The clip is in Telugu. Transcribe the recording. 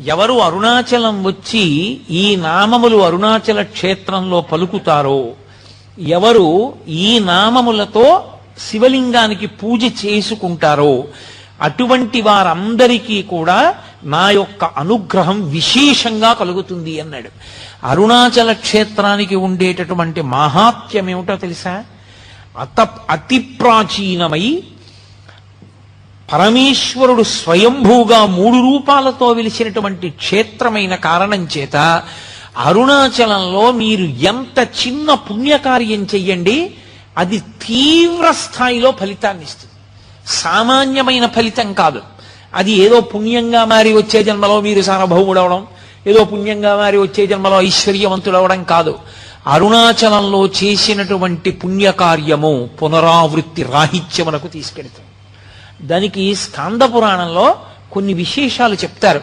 ఎవరు అరుణాచలం వచ్చి ఈ నామములు అరుణాచల క్షేత్రంలో పలుకుతారో ఎవరు ఈ నామములతో శివలింగానికి పూజ చేసుకుంటారో అటువంటి వారందరికీ కూడా నా యొక్క అనుగ్రహం విశేషంగా కలుగుతుంది అన్నాడు. అరుణాచల క్షేత్రానికి ఉండేటటువంటి మహాత్యం ఏమిటో తెలుసా? అత అతి ప్రాచీనమై పరమేశ్వరుడు స్వయంభూగా మూడు రూపాలతో వెలిసినటువంటి క్షేత్రమైన కారణం చేత అరుణాచలంలో మీరు ఎంత చిన్న పుణ్యకార్యం చెయ్యండి అది తీవ్ర స్థాయిలో ఫలితాన్ని ఇస్తుంది. సామాన్యమైన ఫలితం కాదు. అది ఏదో పుణ్యంగా మారి వచ్చే జన్మలో మీరు సార్వభౌముడవడం ఏదో పుణ్యంగా మారి వచ్చే జన్మలో ఐశ్వర్యవంతుడవడం కాదు. అరుణాచలంలో చేసినటువంటి పుణ్యకార్యము పునరావృత్తి రాహిత్యమునకు తీసుకెడుతుంది దానికి స్కాంద పురాణంలో కొన్ని విశేషాలు చెప్తారు.